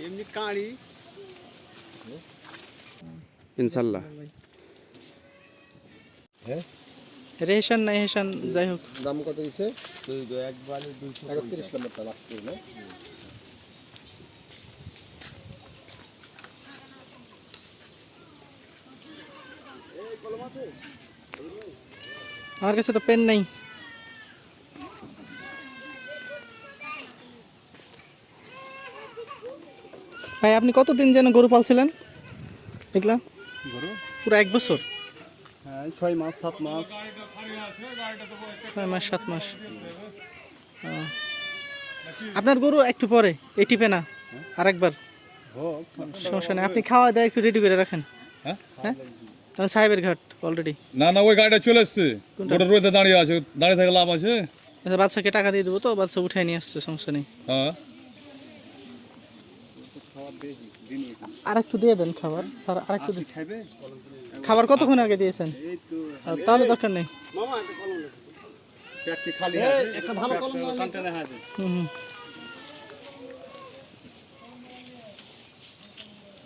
এমনি কাঁড়ি ইনশাল্লাহ রেশন নাই হেশন যাই হোক দাম কত দিছে দুই দু একবারে দুইশো একত্রিশ নম্বরটা লাস্ট করে না আমার কাছে তো পেন নেই ভাই আপনি কতদিন যেন গরু পালছিলেন? দেখলাম। গরু? পুরো এক বছর? হ্যাঁ ছয় মাস সাত মাস। ছয় মাস সাত মাস। আপনার গরু একটু পরে এই টিপে না? আরেকবার। হোক সমস্যা নেই। আপনি খাওয়া দাওয়া একটু রেডি করে রাখেন। হ্যাঁ? হ্যাঁ? তাহলে সাহেবের ঘাট অলরেডি না না ওই গাড়িটা চলে এসছে। ওটা রোদে দাঁড়িয়ে আছে। দাঁড়িয়ে থেকে লাভ আছে। আচ্ছা বাচ্চাকে টাকা দিয়ে দেবো তো বাচ্চা উঠাই নিয়ে আসছে সমস্যা নেই। হ্যাঁ। আর একটু দিয়ে দেন খাবার। স্যার আর একটু খাবার কতক্ষণ আগে দিয়েছেন? তাহলে দরকার নেই।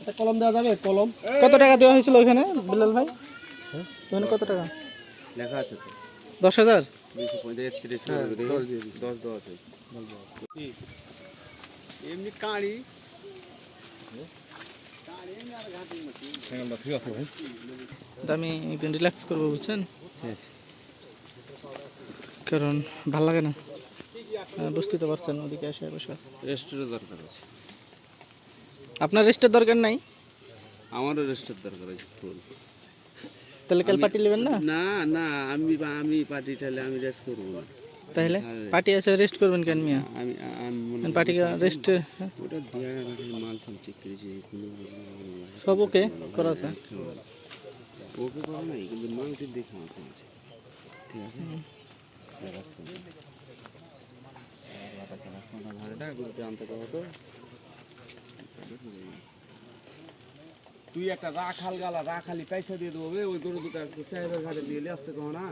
একটা কলম দেওয়া যাবে কলম। কত টাকা দেওয়া হয়েছিল ওইখানে বিলাল ভাই? ওখানে কত টাকা? লেখা আছে তো। দশ হাজার? দশ দশ এমনি কাঁড়ি হ্যাঁ, ঠিক আছে ভাই তো আমি একদিন রিল্যাক্স করব বুঝছেন? কারণ ভালো লাগে না। আহ, বুঝতে তো পারছেন ওদিকে এসে বসে রেস্টের দরকার আছে। আপনার রেস্টের দরকার নাই? আমারও রেস্টের দরকার আছে ফুল। তাহলে কাল পার্টি নেবেন না? না না আমি আমি পার্টি তাহলে আমি রেস্ট করব না। তাহলে? পার্টি আছে রেস্ট করবেন কেন মিয়া? আমি আমি মনে পার্টি রেস্ট ওটা দিয়ে মাল সব চেক করেছি সব ওকে করা আছে। ওকে করা নাই কিন্তু মালটি দেখে আছে। ঠিক আছে? তুই একটা রাখাল গালা রাখালি পয়সা দিয়ে দেবো ওই গরু দুটো সাহেবের ঘাটে দিয়ে আসতে কো না।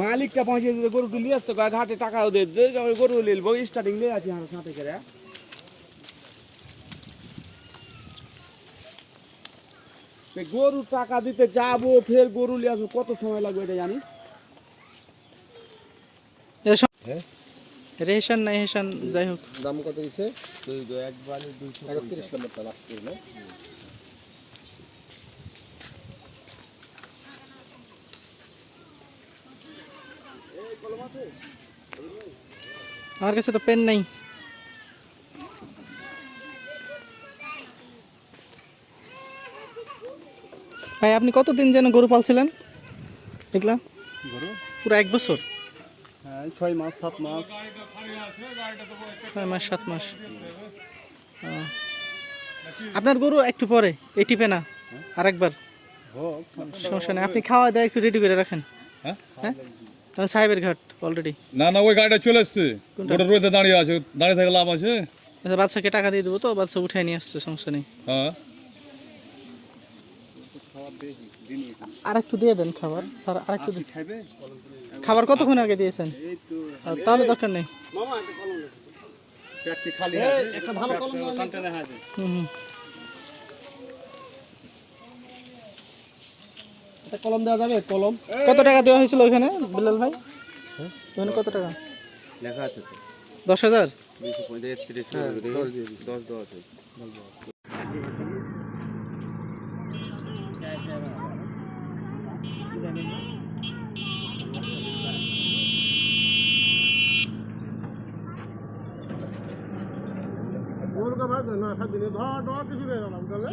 মালিকটা পৌঁছে দিতে গরুটি নিয়ে আসতে কয় ঘাটে টাকাও দিয়ে দে আমি গরু নিয়ে স্টার্টিং নিয়ে আছি আমার সাথে করে। গরু টাকা দিতে যাব ফের গরু নিয়ে আসব কত সময় লাগবে এটা জানিস? রেশন। নাই হেশন যাই হোক। দাম কত দিছে? একবারে দুইশো একত্রিশ নম্বরটা লাস্ট আমার কাছে তো পেন নেই। ভাই আপনি কতদিন যেন গরু পালছিলেন? দেখলাম। গরু? পুরো এক বছর? হ্যাঁ ছয় মাস সাত মাস। ছয় মাস সাত মাস। আপনার গরু একটু পরে এই টিপে না? আরেকবার? হোক সমস্যা নেই। আপনি খাওয়া দাওয়া একটু রেডি করে রাখেন। হ্যাঁ? তাহলে সাহেবের ঘাট অলরেডি না না ওই গাড়িটা চলে এসছে। ওটা রোদে দাঁড়িয়ে আছে দাঁড়িয়ে থেকে লাভ আছে? আচ্ছা বাচ্চাকে টাকা দিয়ে দেবো তো বাচ্চা উঠাই নিয়ে আসছে সমস্যা নেই। হ্যাঁ। আর একটু দিয়ে দেন খাবার স্যার আর একটু দিন। খাবার কতক্ষণ আগে দিয়েছেন? আর তাহলে দরকার নেই। পেটটি খালি একটা ভালো কলম হুম হুম। কলম দেওয়া যাবে? কলম। কত টাকা দেওয়া হয়েছিল ওইখানে বিলাল ভাই? ওখানে কত টাকা? লেখা আছে তো। দশ হাজার? গরুকে না সাত দিনে। ধর ধর কিছু তাহলে।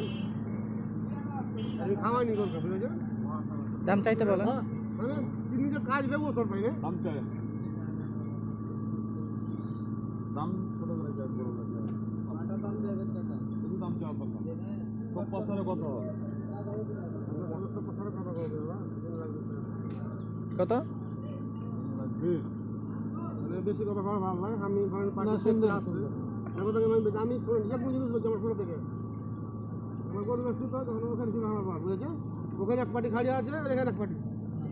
আমি খাওয়াইনি গরুকে বুঝেছ? দাম চাইতে মানে যে কাজ দেবো সর পাইনে দাম চাই। দাম ছোট করে চাই বড় শুধু দাম চাওয়ার কথা। সব কত? মানে বেশি কথা ভালো ভালো লাগে। আমি আমি জিনিস আমার থেকে। আমার তখন ওখানে আমার বুঝেছে ওখানে এক পার্টি খাড়ি আছে আর এখানে এক পার্টি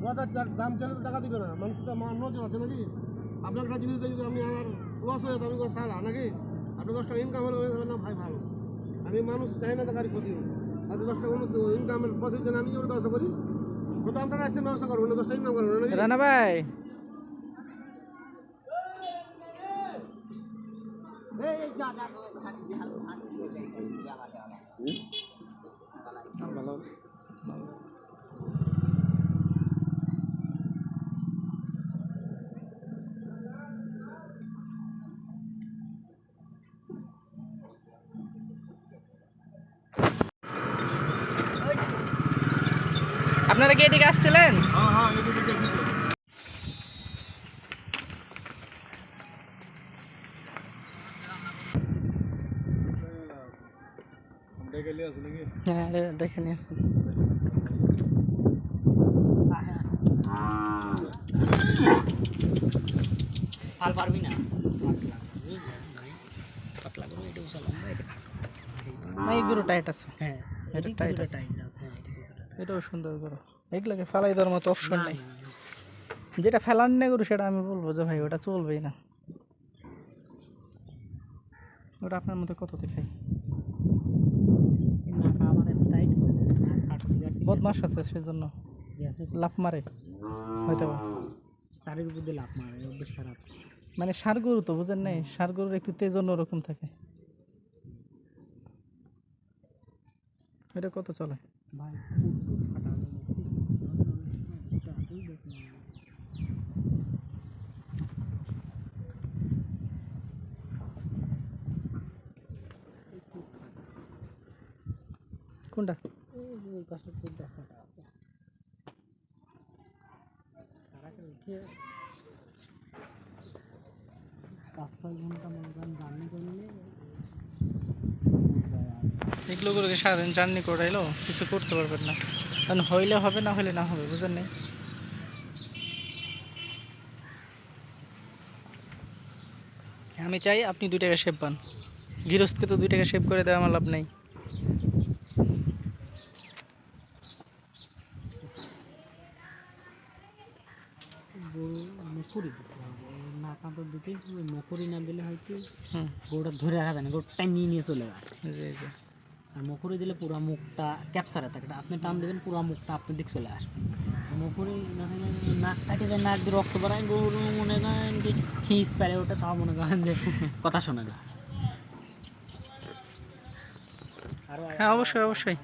বাজার চার দাম চলে তো টাকা দিবে না মানুষ তো আমার নজর আছে নাকি আপনার একটা জিনিস দিয়ে যদি আমি আমার লস হয়ে যেত আমি কোনো সারা নাকি আপনি দশ টাকা ইনকাম হলে না ভাই ভালো আমি মানুষ চাই না তার ক্ষতি হোক আর দশ টাকা ইনকামের পথের জন্য আমি যেমন ব্যবস্থা করি ও তো আপনারা আসছে ব্যবস্থা করব না দশ টাকা ইনকাম করব না নাকি রানা ভাই আপনারা কি এদিকে আসছিলেন? হ্যাঁ হ্যাঁ দেখি হ্যাঁ রে, দেখে নিয়ে আসুন। ফাল পারবি না। পাতলা করে এটা উসালাম এটা না এই গরু টাইট আছে। হ্যাঁ এটা এটা টাইট টাইট আছে। হ্যাঁ এটাও সুন্দর গরু এগুলোকে ফেলাই দেওয়ার মতো অপশন নেই। যেটা ফেলার না গরু সেটা আমি বলব যে ভাই ওটা চলবেই না। ওটা আপনার মধ্যে কত দেখাই করে বদমাস আছে? সেজন্য। লাফ মারে হয়তো বা। চারির উপর লাভ মারে খারাপ। মানে সার গরু তো বুঝেন নাই? সার গরুর একটু তেজ অন্যরকম থাকে। এটা কত চলে? ভাই ফুট ফুট ফাটা যাবে এটা তুই দেখ না কোনটা? পাঁচ ছয় ঘণ্টা মনে সারাদিন জার্নি করাইলো কিছু করতে পারবেন না। কারণ হইলে হবে, না হইলে না হবে, বুঝেন নাই? আমি চাই আপনি দুই টাকা শেপ পান। গৃহস্থকে তো দুই টাকা শেপ করে দেওয়া আমার লাভ নেই। না দিলে হয়তো গোটা ধরে রাখা যায় না। গোটা নিয়ে নিয়ে চলে যায়। আর মুখরে দিলে পুরো মুখটা ক্যাপচারে থাকে। আপনি টান দেবেন, পুরো মুখটা আপনার দিক চলে আসবে। মুখরে নাক কাটি দেয় নাক দিয়ে রক্ত বাড়ায় গরু মনে করেন কি খিস পারে ওটা তাও মনে করেন যে কথা শোনে না। হ্যাঁ অবশ্যই অবশ্যই।